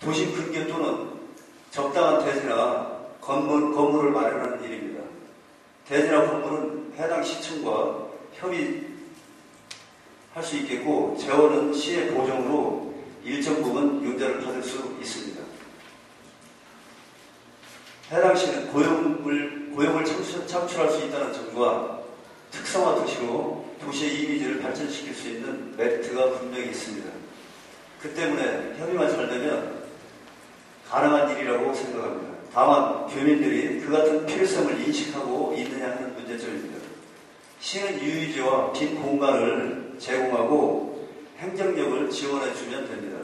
도심 근교 또는 적당한 대지나 건물, 건물을 마련하는 일입니다. 대지나 건물은 해당 시청과 협의할 수 있겠고 재원은 시의 보정으로 일정 부분 융자를 받을 수 있습니다. 해당 시는 고용을, 고용을 창출, 창출 할 수 있다는 점과 특성화 도시로 도시의 이미지를 발전시킬 수 있는 메리트가 분명히 있습니다. 그 때문에 협의만 잘 되면 가능한 일이라고 생각합니다. 다만 교민들이 그 같은 필요성을 인식하고 있느냐 하는 문제점입니다. 시는 유유지와 빈 공간을 제공하고 행정력을 지원해 주면 됩니다.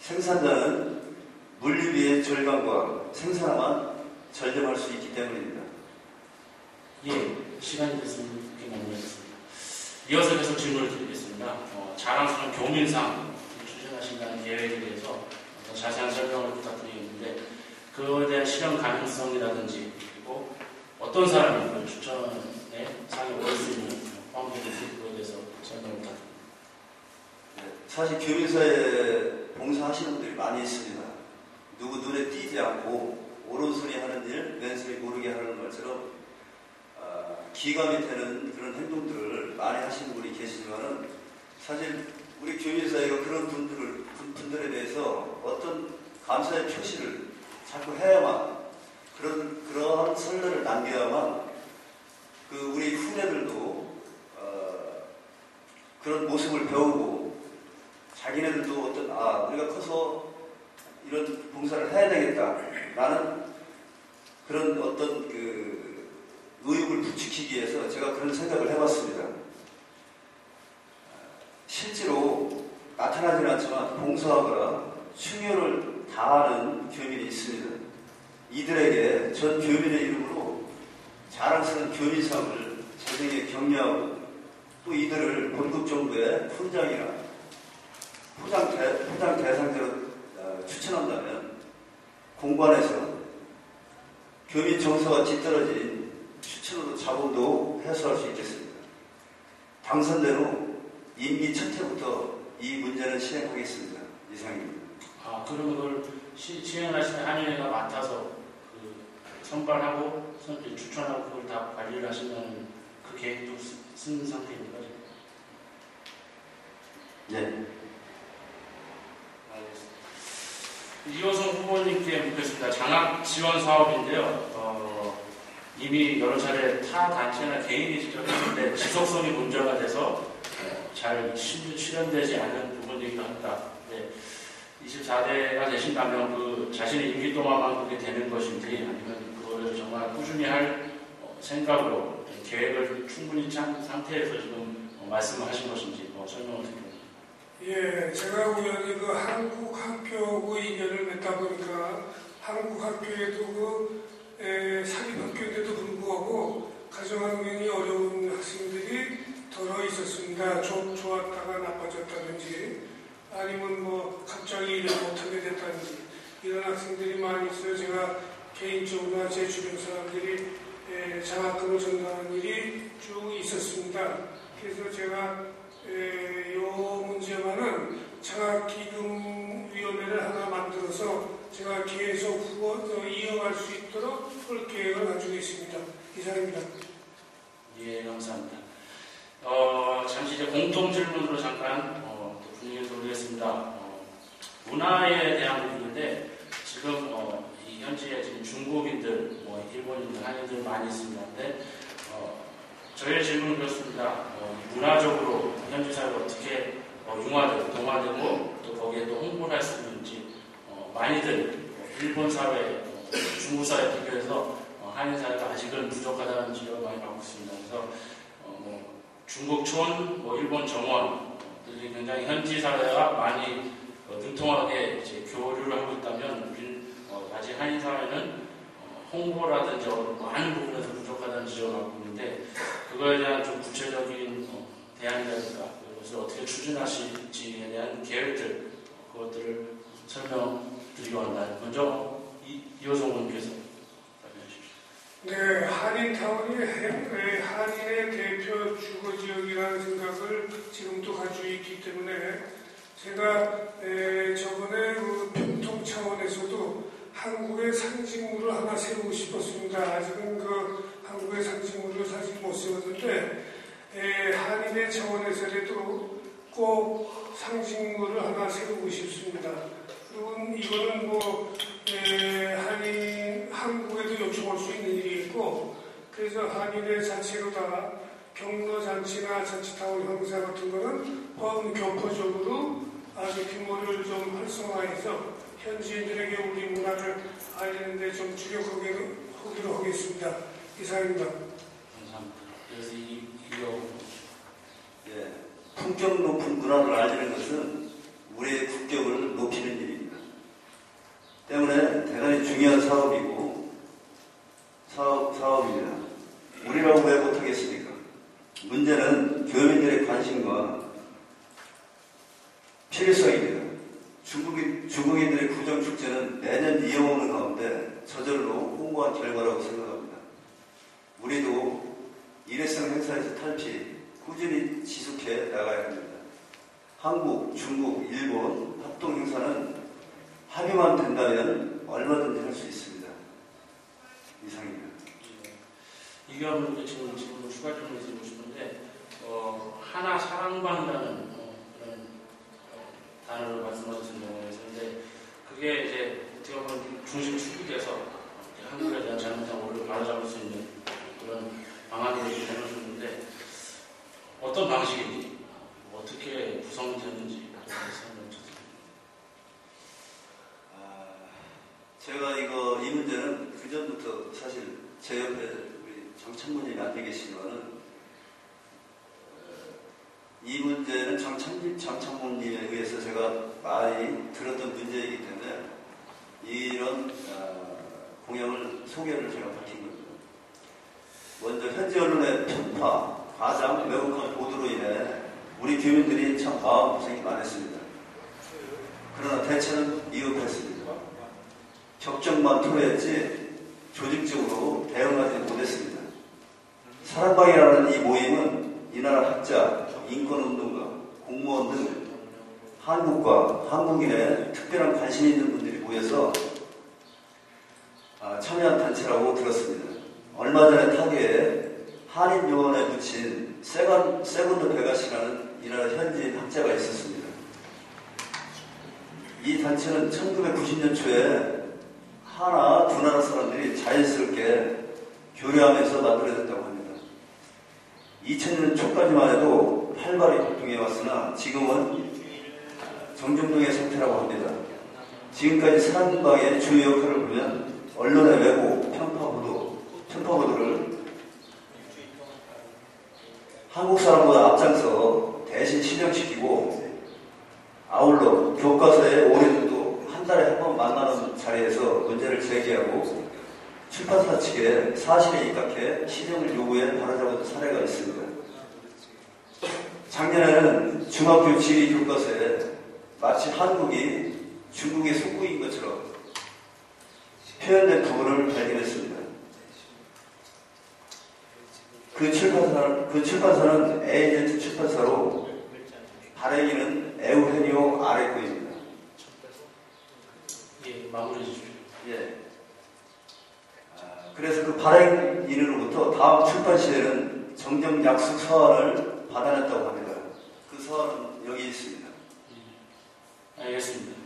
생산자는 물류비의 절감과 생산화만 절감할 수 있기 때문입니다. 예, 시간이 됐으면 마무리하겠습니다. 이어서 계속 질문을 드리겠습니다. 어, 자랑스러운 교민상 추진하신다는 계획에 대해서 자세한 설명을 부탁드리겠는데 그거에 대한 실현 가능성이라든지 그리고 어떤 사람이 그 추천에 상에 오를 수 있는 방법이 그거에 대해서 설명을 부탁드립니다. 네, 사실 교민사에 봉사하시는 분들이 많이 있습니다. 누구 눈에 띄지 않고 오른손이 하는 일, 왼손이 모르게 하는 것처럼 어, 기감이 되는 그런 행동들을 많이 하시는 분이 계시지만은 사실 우리 교민사회가 그런 분들을 분들에 대해서 어떤 감사의 표시를 자꾸 해야만 그런 그러한 선례를 남겨야만 그 우리 후대들도 어, 그런 모습을 배우고 자기네들도 어떤 아 우리가 커서 이런 봉사를 해야 되겠다 라는 그런 어떤 그 의욕을 부추기기 위해서 제가 그런 생각을 해봤습니다. 실제로 나타나지는 않지만 봉사하거나 충효를 다하는 교민이 있습니다. 이들에게 전 교민의 이름으로 자랑스러운 교민상을 제정에 격려하고 또 이들을 본국 정부의 훈장이나 포장, 대, 포장 대상자로 어, 추천한다면 공관에서 교민 정서가 뒤떨어진 추천으로 자본도 해소할 수 있겠습니다. 당선대로 임기 첫 해부터 이 문제는 실행하겠습니다. 이상입니다. 아, 그럼 그걸 시, 시행하시는 한인회가 맡아서 그 선발하고 선, 추천하고 그걸 다 관리를 하시는 그 계획도 쓴 상태입니까? 네. 알겠습니다. 이호성 후보님께 묻겠습니다. 장학 지원 사업인데요. 어, 이미 여러 차례 타 단체나 개인이 직접 했는데 지속성이 문제가 돼서 어, 잘 실현되지 않는 부분이기도 합니다. 네. 24대가 되신다면 그 자신의 임기 동안만 그렇게 되는 것인지 아니면 그거를 정말 꾸준히 할 어, 생각으로 계획을 충분히 찬 상태에서 지금 어, 말씀을 하신 것인지 뭐 설명을 드립니다. 예, 제가 우연히 그 한국 학교 의견을 맺다 보니까 한국 학교에도 그 에, 사립 학교인데도 불구하고 가정환경이 어려운 학생들이 더러 있었습니다. 좀 좋았다가 나빠졌다든지 아니면 뭐 갑자기 일을 못하게 됐다든지 이런 학생들이 많이 있어요. 제가 개인적으로나 제 주변 사람들이 에, 장학금을 전달하는 일이 쭉 있었습니다. 그래서 제가 에, 요 문제만은 장학기금위원회를 하나 만들어서 제가 계속 후보 이어갈 수 있도록 그럴 계획을 가지고 있습니다. 이상입니다. 예, 감사합니다. 어, 잠시 이제 공통 질문으로 잠깐 어, 분위기를 돌리겠습니다. 어, 문화에 대한 부분인데 지금 어, 이 현지에 지금 중국인들, 뭐 일본인들, 한인들 많이 있습니다. 근데 어, 저의 질문은 그렇습니다. 어, 문화적으로 현지 사회가 어떻게 어, 융화되고 동화되고 또 거기에 또 홍보를 할 수 있는지 어, 많이들 일본 사회, 어, 중국 사회 비교해서 어, 한인 사회가 아직은 부족하다는 지적을 많이 받고 있습니다. 그래서 중국촌, 뭐 일본 정원 들이 굉장히 현지 사회와 많이 어, 능통하게 이제 교류를 하고 있다면 어, 아직 한인 사회는 어, 홍보라든지 어, 많은 부분에서 부족하다는 지적을 갖고 있는데 그거에 대한 좀 구체적인 어, 대안이라든가 그것을 어떻게 추진하실지에 대한 계획들 어, 그것들을 설명드리고 한다. 먼저 이, 이호성 의원께서 설명해 주십시오. 네, 한인타운이 예, 한인의 대표 주거지역이라는 생각을 지금도 가지고 있기 때문에 제가 예, 저번에 그 평통 차원에서도 한국의 상징물을 하나 세우고 싶었습니다. 아직은 그 한국의 상징물을 사실 못 세웠는데 예, 한인의 차원에서라도 꼭 상징물을 하나 세우고 싶습니다. 물론 이거는 뭐 한인 한국에도 요청할 수 있는 일이 있고 그래서 한인의 자체로 다 경로 잔치나 자치타운 형사 같은 거는 범교포적으로 아주 규모를 좀 활성화해서 현지인들에게 우리 문화를 알리는데 좀 주력하기로 하겠습니다. 이상입니다. 감사합니다. 그래서 이, 이거 예, 품격 높은 문화를 알리는 것은 우리의 국격을 높이는 일입니다. 때문에 대단히 중요한 사업이고 사업, 사업입니다. 우리라고 왜 못하겠습니까? 문제는 교민들의 관심과 필요성입니다. 중국인, 중국인들의 구정 축제는 매년 이어오는 가운데 저절로 결과라고 생각합니다. 우리도 일회성 행사에서 탈피 꾸준히 지속해 나가야 합니다. 한국, 중국, 일본 합동 행사는 합의만 된다면 얼마든지 할 수 있습니다. 이상입니다. 예. 이겸 지금 지금 추가 질문 드리고 싶은데 어, 하나 사랑방이라는 어, 그런 어, 단어를 말씀하셨던 경우가 있었는데 그게 이제 어떻게 보면 중심 축구돼서 한국에 대한 잘못한 오류를 바로잡을 수 있는 그런 방안을 내놓으셨는데 어떤 방식인지 어떻게 구성되는지 설명 주세요. 아, 제가 이거 이 문제는 그 전부터 사실 제 옆에 우리 정찬문님이 앉아 계시면은 어, 이 문제는 정찬 정찬문님에 의해서 제가 많이 들었던 문제이기 때문에 이런 어, 공약을 소개를 제가 밝힌 겁니다. 먼저 현지 언론의 편파, 가장 매혹한 보도로 인해 우리 교민들이 참 마음 고생이 많았습니다. 그러나 대체는 미흡했습니다. 적정만 토로했지 조직적으로 대응하지 못했습니다. 사랑방이라는 이 모임은 이 나라 학자, 인권운동가, 공무원 등 한국과 한국인의 특별한 관심 있는 분들이 모여서 아, 참여한 단체라고 들었습니다. 얼마 전에 타계에 한인요원에 붙인 세건, 세군드 베가시라는 이 나라 현지인 학자가 있었습니다. 이 단체는 1990년 초에 하나, 두 나라 사람들이 자연스럽게 교류하면서 만들어졌다고 합니다. 2000년 초까지만 해도 활발히 활동해 왔으나 지금은 정정동의 상태라고 합니다. 지금까지 사랑방의 주요 역할을 보면 언론의 왜곡, 편파 보도, 편파 보도를 한국 사람보다 앞장서 대신 실행시키고 아울러 교과서에 올해도 한 달에 한 번 만나는 자리에서 문제를 제기하고 출판사 측에 사실에 입각해 시정을 요구해 바로잡은 사례가 있습니다. 작년에는 중학교 지리 교과서에 마치 한국이 중국의 속국인 것처럼 표현된 부분을 발견했습니다. 그 출판사는, 그 출판사는 에이전트 출판사로 발행인은 에우헤니오 아레코입니다. 예, 마무리해 주십시오. 예. 아, 그래서 그 발행인으로부터 다음 출판 시에는 정정 약속 서한을 받아냈다고 합니다. 그 서한은 여기 있습니다. 예, 알겠습니다.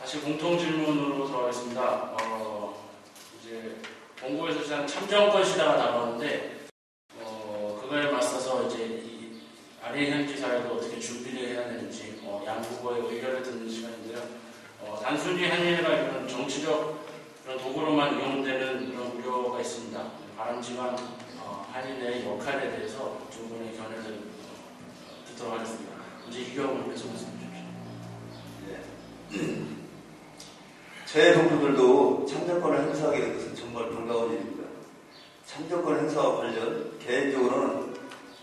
예. 다시 공통 질문으로 들어가겠습니다. 어, 이제 본고에서 시작 참정권 시대가 나오는데 어, 그거에 맞서서 이제 이 아래 현지 사회도 어떻게 준비를 해야 되는지 어, 양국어의 의견을 듣는 시간인데요. 어, 단순히 한일가 이런 정치적 그런 도구로만 이용되는 그런 우려가 있습니다. 바람직한 어, 한인의 역할에 대해서 두 분의 견해를 어, 듣도록 하겠습니다. 먼저 이경훈께서 말씀해 주십시오. 예. 제 동료들도 참정권을 행사하게 된 것은 정말 반가운 일입니다. 참정권 행사와 관련 개인적으로는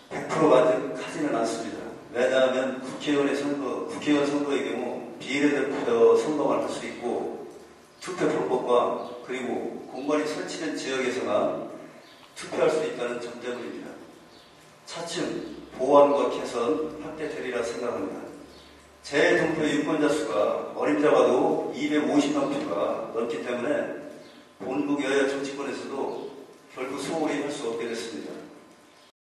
100% 만족하지는 않습니다. 왜냐하면 국회의원의 선거, 국회의원 선거의 경우 비례대표 선거만 할 수 있고 투표 방법과 그리고 공간이 설치된 지역에서만 투표할 수 있다는 점 때문입니다. 차츰 보완과 개선 확대되리라 생각합니다. 제 동표 유권자 수가 어림잡아도 250만 표가 넘기 때문에 본국 여야 정치권에서도 결국 소홀히 할 수 없게 됐습니다.